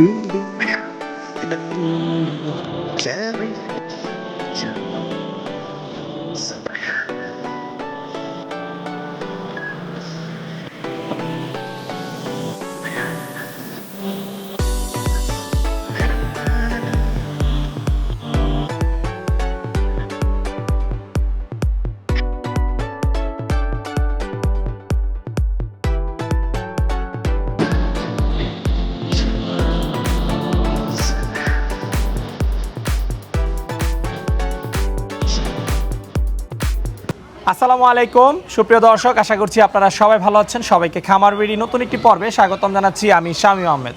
do do do. আসসালামু আলাইকুম। সুপ্রিয় দর্শক, আশা করছি আপনারা সবাই ভালো আছেন। সবাইকে খামার বেড়ি নতুন একটি পর্বে স্বাগতম জানাচ্ছি আমি শামীম আহমেদ।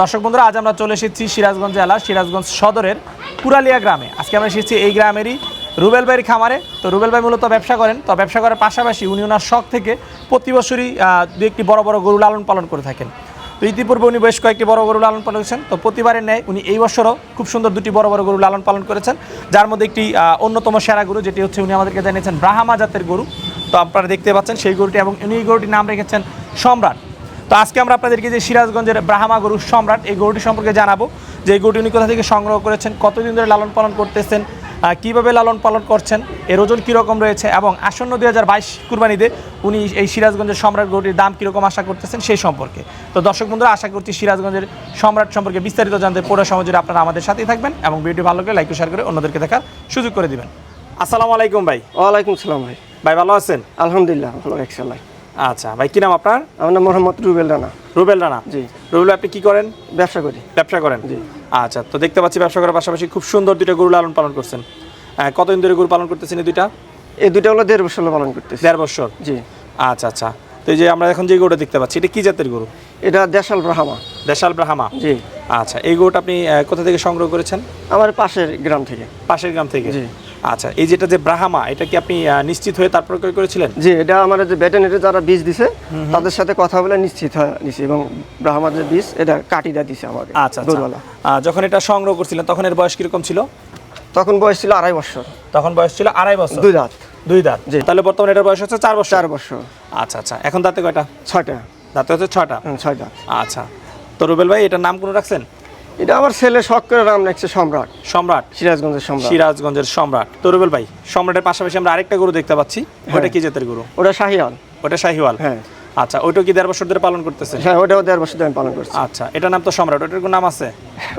দর্শক বন্ধুরা, আজ আমরা চলে এসেছি সিরাজগঞ্জ জেলা, সিরাজগঞ্জ সদরের পুরালিয়া গ্রামে। আজকে আমরা এসেছি এই গ্রামেরই রুবেল ভাইয়ের খামারে। তো রুবেল ভাই মূলত ব্যবসা করেন। তো ব্যবসা করার পাশাপাশি উনি ওনার শখ থেকে প্রতি বছরই দু একটি বড় বড় গরু লালন পালন করে থাকেন। তো ইতিপূর্বে উনি বেশ কয়েকটি বড় গরু লালন পালন করেছেন। তো প্রতিবারের ন্যায় উনি এই বছরও খুব সুন্দর দুটি বড় বড় গরু লালন পালন করেছেন, যার মধ্যে একটি অন্যতম সেরা গরু যেটি হচ্ছে উনি আমাদেরকে জানিয়েছেন ব্রাহ্মা জাতের গরু। তো আপনারা দেখতে পাচ্ছেন সেই গরুটি এবং উনি এই গরুটির নাম রেখেছেন সম্রাট। তো আজকে আমরা আপনাদেরকে যে সিরাজগঞ্জের ব্রাহ্মা গরু সম্রাট, এই গরুটি সম্পর্কে জানাব যে এই গরুটি উনি কোথা থেকে সংগ্রহ করেছেন, কতদিন ধরে লালন পালন করতেছেন কীভাবে লালন পালন করছেন? এর ওজন কীরকম রয়েছে? এবং আসন্ন দুই হাজার বাইশ কুরবানিতে উনি এই সিরাজগঞ্জের সম্রাট গরুটির দাম কীরকম আশা করতেছেন সেই সম্পর্কে? তো দর্শক বন্ধুরা আশা করছি সিরাজগঞ্জের সম্রাট সম্পর্কে বিস্তারিত জানতে পুরো সমাজের আপনারা আমাদের সাথেই থাকবেন এবং ভিডিও ভালো করে লাইক শেয়ার করে অন্যদেরকে দেখার সুযোগ করে দিবেন। আসসালামু আলাইকুম ভাই। ওয়ালাইকুম সালাম ভাই। ভাই ভালো আছেন? আলহামদুলিল্লাহ ভালো একসালাই আচ্ছা ভাই কি নাম আপনার? আমার নাম মোহাম্মদ রুবেল রানা। রুবেল রানা। জি। রুবেল আপনি কি করেন? ব্যবসা করি। ব্যবসা করেন? জি। আচ্ছা তো দেখতে পাচ্ছি ব্যবসা করার পাশাপাশি খুব সুন্দর দুইটা গরু লালন পালন করছেন। কতদিন ধরে গরু পালন করতেছেন এই দুইটা? এই দুইটা হলো দেড় বছর পালন করতেছি। দেড় বছর? জি। আচ্ছা আচ্ছা। তো এই যে আমরা এখন যে গরুটা দেখতে পাচ্ছি এটা কি জাতের গরু? এটা দেশাল ব্রাহ্মা। দেশাল ব্রাহ্মা। জি। আচ্ছা এই গরুটা আপনি কোথা থেকে সংগ্রহ করেছেন? আমার পাশের গ্রাম থেকে। পাশের গ্রাম থেকে? জি। আচ্ছা এই যেটা যে ব্রাহ্মা এটা কি আপনি নিশ্চিত হয়ে তারপর ক্রয় করেছিলেন? জি এটা আমাদের যে ভেটেনারি যারা বীজ দিছে তাদের সাথে কথা বলে নিশ্চিত হয়ে নিছি এবং ব্রাহ্মার যে বীজ এটা কাটিটা দিছে আমাকে আচ্ছা আচ্ছা। যখন এটা সংগ্রহ করছিলেন তখন এর বয়স কীরকম ছিল? তখন বয়স ছিল আড়াই বছর। তখন বয়স ছিল আড়াই বছর? দুই দাঁত। দুই দাঁত? জি। তাহলে বর্তমানে এটার বয়স হচ্ছে চার বছর? চার বছর। আচ্ছা আচ্ছা। এখন দাঁতে কয়টা? ছয়টা। দাঁতে হচ্ছে ছয়টা? হুম, ছয় আচ্ছা। তো রুবেল ভাই এটার নাম কোনো রাখছেন? এটা আমার ছেলে শখ করে নাম রাখছে সম্রাট। সম্রাট। সিরাজগঞ্জের সম্রাট। সিরাজগঞ্জের সম্রাট। তো রুবেল ভাই সম্রাটের পাশাপাশি আমরা আরেকটা গরু দেখতে পাচ্ছি। ওটা কি জাতের গরু? ওটা শাহিয়াল ওটা শাহিওয়াল? হ্যাঁ। আচ্ছা ওইটা কি দেড় বছর ধরে পালন করতেছে হ্যাঁ ওটাও দেড় বছর ধরে আমি পালন করছি। আচ্ছা এটার নাম তো সম্রাট ওটার কোনো নাম আছে?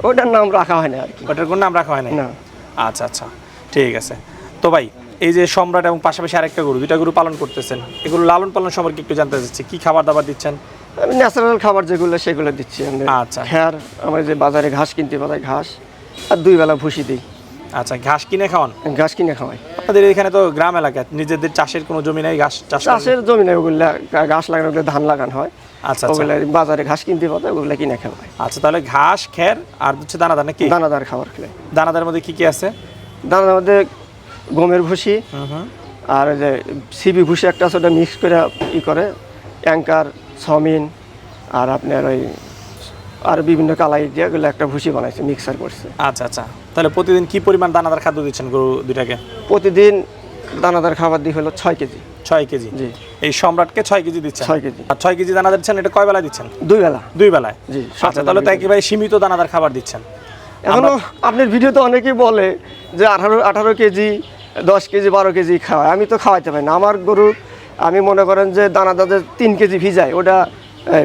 ওটার নাম রাখা হয় না আর কি। ওটার কোনো নাম রাখা হয় না না। আচ্ছা আচ্ছা ঠিক আছে। তো ভাই এই যে সম্রাট এবং পাশাপাশি আরেকটা গরু দুইটা গরু পালন করতেছেন এগুলো লালন পালন সম্পর্কে একটু জানতে চাচ্ছি। কি খাবার দাবার দিচ্ছেন? আমি ন্যাচারাল খাবার যেগুলো সেগুলো দিচ্ছি আচ্ছা। খ্যার আমার যে বাজারে ঘাস কিনতে পারে ঘাস আর দুই বেলা ভুসি দিই। আচ্ছা ঘাস কিনে খাওয়ান? ঘাস কিনে খাওয়াই। আপনাদের এখানে তো গ্রাম এলাকা নিজেদের চাষের কোনো জমি নাই ঘাস চাষ চাষের জমি নাই ওগুলো ঘাস লাগানো ওগুলো ধান লাগানো হয়। আচ্ছা আচ্ছা। ওগুলো বাজারে ঘাস কিনতে পারে ওগুলো কিনে খাওয়াই। আচ্ছা তাহলে ঘাস খের আর হচ্ছে দানাদার নাকি? দানাদার খাবার খেলে। দানাদার মধ্যে কি কি আছে? দানার মধ্যে গমের ভুসি আর যে সিবি ভুসি একটা আছে ওটা মিক্স করে ই করে অ্যাঙ্কার সমিন আর আপনার ওই আর বিভিন্ন কালাই দিয়ে একটা ভুসি বানাইছে মিক্সার করছে। আচ্ছা আচ্ছা। তাহলে প্রতিদিন কি পরিমাণ দানাদার খাদ্য দিচ্ছেন গরু দুইটাকে? প্রতিদিন দানাদার খাবার দিয়ে হলো ছয় কেজি। ছয় কেজি? জি। এই সম্রাটকে ছয় কেজি দিচ্ছেন? ছয় কেজি। আর ছয় কেজি দানাদার দিচ্ছেন এটা কয় বেলা দিচ্ছেন? দুই বেলা। দুই বেলায়? জি আচ্ছা তাহলে তো একেবারে সীমিত দানাদার খাবার দিচ্ছেন। এখনও আপনার ভিডিওতে অনেকেই বলে যে আঠারো আঠারো কেজি দশ কেজি বারো কেজি খাওয়ায়। আমি তো খাওয়াইতে পারি না। আমার গরু আমি মনে করেন যে দানা দাদের তিন কেজি ভিজায় ওটা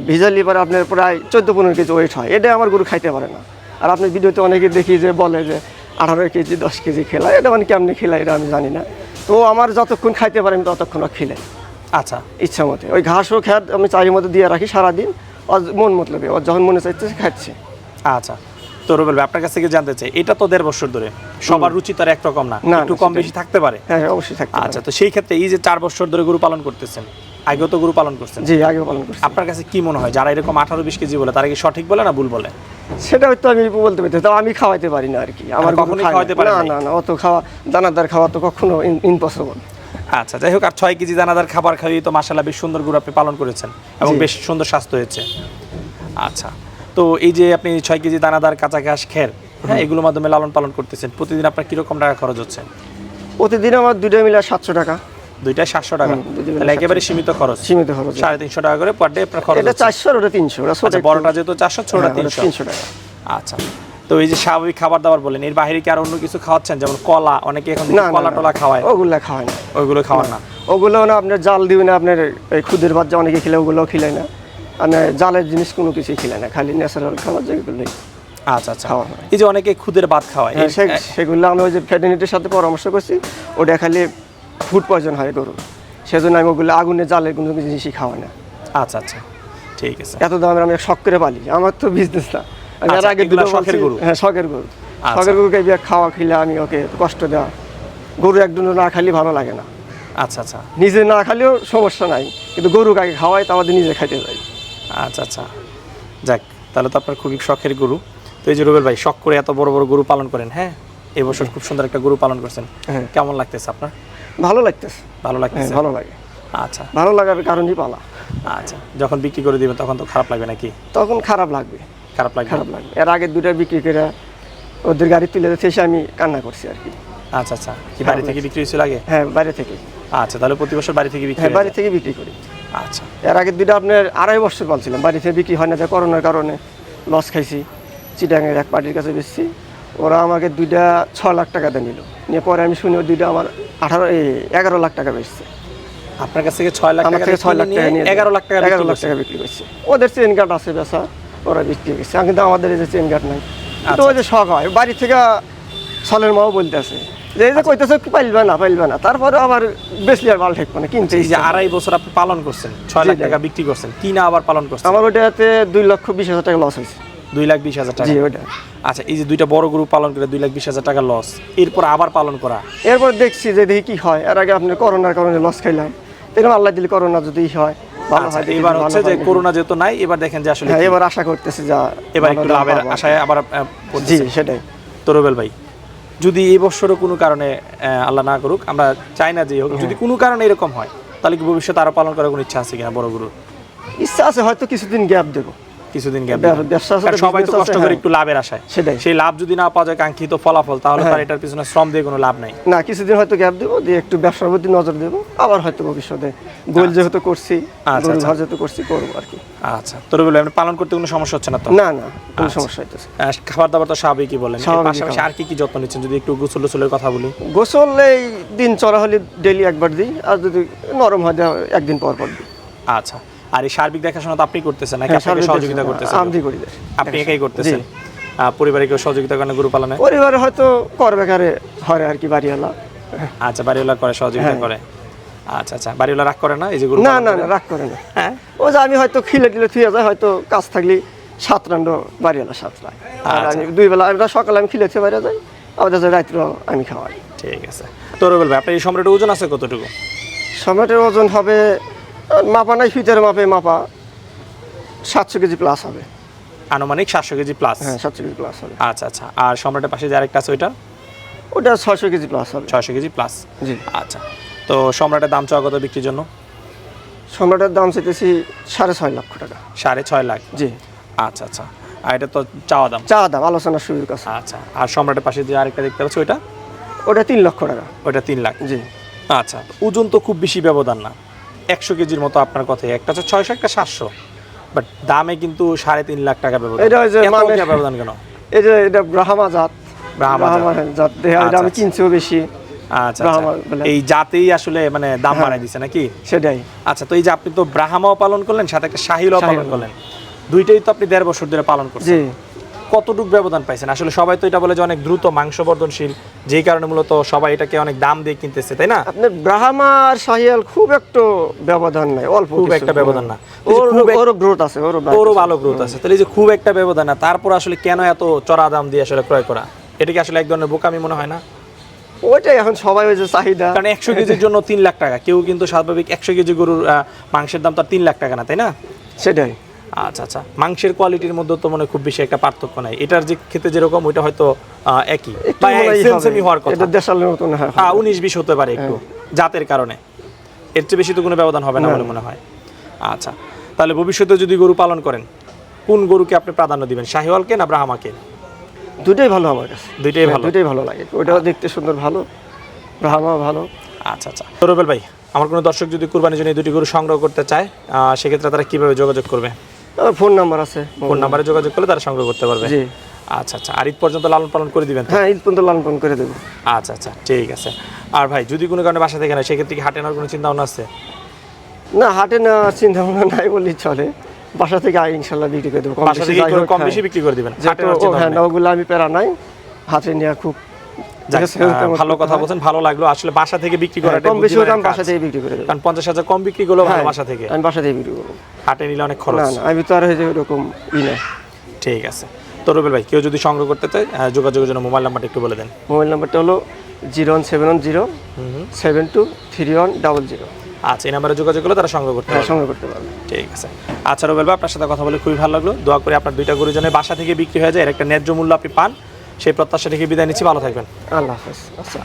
ভিজালি পরে আপনার প্রায় চোদ্দ পনেরো কেজি ওয়েট হয়। এটা আমার গরু খাইতে পারে না। আর আপনি ভিডিওতে অনেকে দেখি যে বলে যে আঠারো কেজি দশ কেজি খেলায় এটা মানে কেমনি খেলায় এটা আমি জানি না। তো আমার যতক্ষণ খাইতে পারে আমি ততক্ষণ ও খেলাই আচ্ছা। ইচ্ছা মতে। ওই ঘাস ও খ্যাত আমি চারি মতো দিয়ে রাখি সারাদিন। মন মতলবে ওর যখন মনে চাইছে খাচ্ছে। আচ্ছা। তো রুবেল আপনার কাছ থেকে জানতে চাই এটা তো দেড় বছর ধরে। সবার রুচি তার একরকম না একটু কম বেশি থাকতে পারে। হ্যাঁ হ্যাঁ, অবশ্যই থাকতে আচ্ছা তো সেই ক্ষেত্রে এই যে চার বছর ধরে গরু পালন করতেছেন আগেও তো গরু পালন করছেন। জি আগে পালন করছি। আপনার কাছে কি মনে হয় যারা এরকম আঠারো বিশ কেজি বলে তারা কি সঠিক বলে না ভুল বলে? সেটা হয়তো আমি বলতে তাও আমি খাওয়াইতে পারি না আর কি। আমার গরু কখনোই খায় না। খাওয়াইতে পারেন না না না অত খাওয়া দানাদার খাওয়া তো কখনো ইম্পসিবল আচ্ছা যাই হোক আর ছয় কেজি দানাদার খাবার খাইয়ে তো মাসাল্লাহ বেশ সুন্দর গরু আপনি পালন করেছেন এবং বেশ সুন্দর স্বাস্থ্য হয়েছে। আচ্ছা তো এই যে আপনি ছয় কেজি দানাদার কাঁচা ঘাস খের হ্যাঁ এগুলোর মাধ্যমে লালন পালন করতেছেন প্রতিদিন আপনার কীরকম টাকা খরচ হচ্ছে? প্রতিদিন আমার দুইটা মিলে সাতশো টাকা। দুইটায় সাতশো টাকা? তাহলে একেবারে সীমিত খরচ। সীমিত খরচ সাড়ে তিনশো টাকা করে পার ডে আপনার খরচ এটা চারশো ওটা তিনশো আচ্ছা বড়টা যেহেতু চারশো ছোটটা হ্যাঁ, তিনশো। তিনশো টাকা। আচ্ছা তো এই যে স্বাভাবিক খাবার দাবার বলেন এর বাইরে কি আর অন্য কিছু খাওয়াচ্ছেন? যেমন কলা অনেকে এখন কলা টলা খাওয়ায়। ওগুলা খাওয়ায় না। ওইগুলো খাওয়ান না ওগুলো না আপনার জাল দিবে না আপনার এই খুদের বাচ্চা অনেকে খেলে ওগুলো খিলায় না। মানে জালের জিনিস কোনো কিছুই খিলায় না খালি ন্যাচারাল খাবার যেগুলোই। আচ্ছা আচ্ছা। খাওয়া এই যে অনেকে খুদের ভাত খাওয়ায় হ্যাঁ, সেগুলো আমি ওই যে ফেডেনিটির সাথে পরামর্শ করছি ওটা খালি ফুড পয়জন হয় গরু সেজন্য আমি ওগুলো আগুনে জালের কোনো জিনিসই খাওয়াই না। আচ্ছা আচ্ছা। ঠিক আছে। এত দামের আমি শখ করে পালি আমার তো বিজনেস না। আমি আর আচ্ছা, আগে দুটো শখের গরু? হ্যাঁ শখের গরু। আচ্ছা। শখের গরুকে বিয়ে খাওয়া খেলে আমি ওকে কষ্ট দেওয়া। গরু একদিন না খালি ভালো লাগে না। আচ্ছা আচ্ছা। নিজে না খালেও সমস্যা নাই কিন্তু গরু কাকে খাওয়াই তা আমাদের নিজে খাইতে যাই আচ্ছা আচ্ছা। যাক তাহলে তো আপনার খুবই শখের গরু। তো এই যে রুবেল ভাই শখ করে এত বড় বড় গরু পালন করেন হ্যাঁ? এই বছর খুব সুন্দর একটা গরু পালন করছেন। হ্যাঁ। কেমন লাগতেছে আপনার? ভালো লাগতেছে। ভালো হ্যাঁ লাগতেছে ভালো লাগে। আচ্ছা। ভালো লাগার কারণই পালা। আচ্ছা যখন বিক্রি করে দিবেন তখন তো খারাপ লাগবে নাকি? তখন খারাপ লাগবে। খারাপ লাগবে। খারাপ লাগবে। এর আগে দুটা বিক্রি করে ওদের গাড়ি তুলে দিতে এসে আমি কান্না করছি আর কি। আচ্ছা আচ্ছা। কি বাড়ি থেকে বিক্রি হয়েছিল আগে? হ্যাঁ বাইরে থেকে। আচ্ছা তাহলে প্রতি বছর বাড়ি থেকে বিক্রি হ্যাঁ বাড়ি থেকে বিক্রি করি। আচ্ছা। এর আগে দুইটা আপনার আড়াই বছর পালছিলাম বাড়ি থেকে বিক্রি হয় না যে করোনার কারণে। লস খাইছি চিটাঙের এক পার্টির কাছে বেচছি। ওরা আমাকে দুইটা ছ লাখ টাকা দিয়ে নিল। নিয়ে পরে আমি শুনি দুইটা আমার আঠারো এই এগারো লাখ টাকা বেচছে। আপনার কাছ থেকে ছয় লাখ আমার টাকা থেকে ছয় লাখ টাকা নিয়ে এগারো লাখ টাকা এগারো লাখ টাকা বিক্রি করছে। ওদের চেন কার্ড আছে বেচা ওরা বিক্রি করছে। কিন্তু আমাদের এই যে চেন কার্ড নাই। আচ্ছা, তো ওই যে শখ হয় বাড়ি থেকে ছলের মাও বলতেছে। যে এই যে আচ্ছা। কইতেছে কি পাইলবে না পাইলবে না তারপরে আবার বেশলি আর ভালো ঠেকবে না কিনতে এই যে আড়াই বছর আপনি পালন করছেন ছয় লাখ টাকা বিক্রি করছেন কিনা আবার পালন করছেন? আমার ওটাতে দুই লক্ষ বিশ হাজার টাকা লস হয়েছে। দুই লাখ বিশ হাজার টাকা? জি ওটা আচ্ছা এই যে দুইটা বড় গরু পালন করে দুই লাখ বিশ হাজার টাকা লস এরপর আবার পালন করা? এরপর দেখছি যে দেখি কি হয়। এর আগে আপনি করোনার কারণে লস খাইলাম। এরকম আল্লাহ দিলে করোনা যদি হয় আচ্ছা এবার হচ্ছে যে করোনা যেহেতু নাই এবার দেখেন যে আসলে হ্যাঁ এবার আশা করতেছে যা এবার একটু লাভের আশায় আবার জি সেটাই। তো রুবেল ভাই যদি এই বছরও কোনো কারণে আল্লাহ না করুক আমরা চাই না যে হোক হ্যাঁ। যদি কোনো কারণে এরকম হয় তাহলে কি ভবিষ্যতে আরও পালন করার কোনো ইচ্ছা আছে কিনা বড় গুরুর ইচ্ছা আছে হয়তো কিছুদিন গ্যাপ দেবো কিছুদিন গ্যাপ ব্যব- ব্যবসার সাথে সবাই তো কষ্ট করে হ্যাঁ। একটু লাভের আশায়। সেটাই। সেই লাভ যদি না পাওয়া যায় কাঙ্ক্ষিত ফলাফল তাহলে তো আর হ্যাঁ। এটার পিছনে শ্রম দিয়ে কোনো লাভ নাই। না কিছুদিন হয়তো গ্যাপ দেবো দিয়ে একটু ব্যবসার প্রতি নজর দেবো আবার হয়তো ভবিষ্যতে গোল যেহেতু করছি আচ্ছা, আচ্ছা। ঘর যেহেতু করছি করব আর কি। আচ্ছা তো রুবেল আপনি পালন করতে কোনো সমস্যা হচ্ছে না তো? না না কোনো আচ্ছা। সমস্যা হইতেছে খাবার দাবার তো স্বাভাবিকই বলেন। পাশাপাশি আর কি কি যত্ন নিচ্ছেন? যদি একটু গোসল টোসলের কথা বলি। গোসল এই দিন চড়া হলে ডেলি একবার দিই আর যদি নরম হয় একদিন পর পর দিই। আচ্ছা। আর এই সার্বিক দেখাশোনা তো আপনি করতেছেন নাকি হ্যাঁ, আপনাকে সহযোগিতা করতেছেন। আমি করি আপনি একাই করতেছেন? আহ, পরিবারে কেউ সহযোগিতা করেন গরু পালনে? পরিবারে হয়তো কর বেকারে হয় আর কি বাড়ি এলা আচ্ছা বাড়িওয়ালা করে সহযোগিতা হ্যাঁ। করে। আচ্ছা আচ্ছা বাড়িওয়ালা রাগ করে না এই যে গরু না না না রাগ করে না। হ্যাঁ? ও যে আমি হয়তো খিলে টিলে থুয়ে যায় হয়তো কাজ থাকলে সাত রান্ড বাড়ি এলা সাত রায় আর আচ্ছা। আমি দুই বেলা সকালে আমি খিলে থুয়ে বাইরে যাই আবার যাচ্ছে রাত্রে আমি খাওয়াই। ঠিক আছে। তো রুবেল ভাই আপনার এই সম্রাটের ওজন আছে কতটুকু? সমেটের ওজন হবে মাপা নাই ফিতের মাপে মাপা সাতশো কেজি প্লাস হবে। আনুমানিক সাতশো কেজি প্লাস হ্যাঁ সাতশো কেজি প্লাস হবে। আচ্ছা আচ্ছা। আর সম্রাটের পাশে যে আরেকটা আছে ওইটা? ওটা ছয়শো কেজি প্লাস হবে। ছয়শো কেজি প্লাস জি। আচ্ছা। তো সম্রাটের দাম চাওয়া কত বিক্রির জন্য? সম্রাটের দাম চাইতেছি সাড়ে ছয় লক্ষ টাকা। সাড়ে ছয় লাখ। জি। আচ্ছা আচ্ছা। আর এটা তো চাওয়া দাম? চা দাম আলোচনার সুযোগ আছে। আচ্ছা। আর সম্রাটের পাশে যে আরেকটা দেখতে পাচ্ছি ওইটা? ওটা তিন লক্ষ টাকা। ওইটা তিন লাখ। জি। আচ্ছা। ওজন তো খুব বেশি ব্যবধান না। একশো কেজির মতো আপনার কথাই। একটা হচ্ছে ছয়শো একটা সাতশো। বাট দামে কিন্তু সাড়ে তিন লাখ টাকা ব্যবধান। এটা মানে- ব্যবধান কেন? এই যে এটা ব্রাহ্মা জাত। ব্রাহ্মা জাত। আচ্ছা, এটা আমি আচ্ছা। কিনছিও বেশি। আচ্ছা। এই জাতেই আসলে মানে দাম হ্যাঁ। বাড়াই দিছে নাকি? সেটাই। আচ্ছা তো এই যে আপনি তো ব্রাহ্মাও পালন করলেন সাথে একটা শাহিলও পালন করলেন। দুইটাই তো আপনি দেড় বছর ধরে পালন করছেন। কতটুকু ব্যবধান পাইছেন? আসলে সবাই তো এটা বলে যে অনেক দ্রুত মাংস বর্ধনশীল যেই কারণে মূলত সবাই এটাকে অনেক দাম দিয়ে কিনতেছে তাই না? আপনার ব্রাহ্মা আর শাহিয়াল খুব একটু ব্যবধান নাই অল্প খুব একটা ব্যবধান না। ওর ওরও গ্রোথ আছে ওরও ভালো গ্রোথ আছে। তাহলে এই যে খুব একটা ব্যবধান না তারপর আসলে কেন এত চড়া দাম দিয়ে আসলে ক্রয় করা? এটা কি আসলে এক ধরনের বোকামি মনে হয় না? ওইটাই এখন সবাই ওই যে চাহিদা। কারণ একশো কেজির জন্য তিন লাখ টাকা কেউ কিন্তু স্বাভাবিক একশো কেজি গরুর মাংসের দাম তো তিন লাখ টাকা না তাই না? সেটাই। আচ্ছা আচ্ছা। মাংসের কোয়ালিটির মধ্যে তো মনে খুব বেশি একটা পার্থক্য নাই। এটার যে খেতে যেরকম ওইটা হয়তো একই। বা হয় সেম হওয়ার কথা। এটা দেশালের মতন হয় হ্যাঁ। উনিশ বিশ হতে পারে একটু জাতের কারণে। এর চেয়ে বেশি তো কোনো ব্যবধান হবে না বলে মনে হয়। আচ্ছা। তাহলে ভবিষ্যতে যদি গরু পালন করেন কোন গরুকে আপনি প্রাধান্য দিবেন শাহিওয়ালকে না ব্রাহ্মাকে? দুটোই ভালো আমার কাছে। দুইটাই ভালো? দুটোই ভালো লাগে। ওইটাও দেখতে সুন্দর ভালো। ব্রাহ্মা ভালো। আচ্ছা আচ্ছা। রুবেল ভাই আমার কোনো দর্শক যদি কুরবানির জন্য দুটি গরু সংগ্রহ করতে চায় আহ, সেক্ষেত্রে তারা কীভাবে যোগাযোগ করবে? ফোন নাম্বার আছে। ফোন নাম্বারে যোগাযোগ করলে তারা সংগ্রহ করতে পারবে। জি। আচ্ছা আচ্ছা। আর ঈদ পর্যন্ত লালন পালন করে দিবেন হ্যাঁ ঈদ পর্যন্ত লালন পালন করে দেবো। আচ্ছা আচ্ছা। ঠিক আছে। আর ভাই যদি কোনো কারণে বাসা থেকে না সেক্ষেত্রে কি হাটে নেওয়ার কোনো চিন্তা ভাবনা আছে? না হাটে না চিন্তা ভাবনা নাই বললেই চলে। বাসা থেকে আই ইনশাল্লাহ বিক্রি করে দেবো। কম বেশি হ্যাঁ। বেশি বিক্রি করে দিবেন। হাটে হ্যাঁ ওগুলো আমি প্যারা নাই। হাটে নেওয়া খুব ভালো কথা বলছেন ভালো লাগল। আসলে বাসা থেকে বিক্রি হ্যাঁ, করাটা কম বেশি হোক বাসা থেকে বিক্রি করে কারণ পঞ্চাশ হাজার কম বিক্রি করলেও ভালো হ্যাঁ, বাসা থেকে। আমি বাসা থেকে বিক্রি করব। হাটে নিলে অনেক খরচ। না আমি তো আর ওরকম ই না। ঠিক আছে। তো রুবেল ভাই কেউ যদি সংগ্রহ করতে চায় যোগাযোগের জন্য মোবাইল নাম্বারটা একটু বলে দেন। মোবাইল নাম্বারটা হলো zero one seven one zero seven two three one double zero. আচ্ছা এই নাম্বারে যোগাযোগ করলে তারা সংগ্রহ করতে হ্যাঁ পারবে। সংগ্রহ করতে পারবে। ঠিক আছে। আচ্ছা রুবেল ভাই আপনার সাথে কথা বলে খুবই ভালো লাগল। দোয়া করি আপনার দুইটা গরু যেন বাসা থেকে বিক্রি হয়ে যায় এর একটা ন্যায্য মূল্য আপনি পান। সেই প্রত্যাশা থেকে বিদায় নিচ্ছি। ভালো থাকবেন। আল্লাহ হাফেজ। আচ্ছা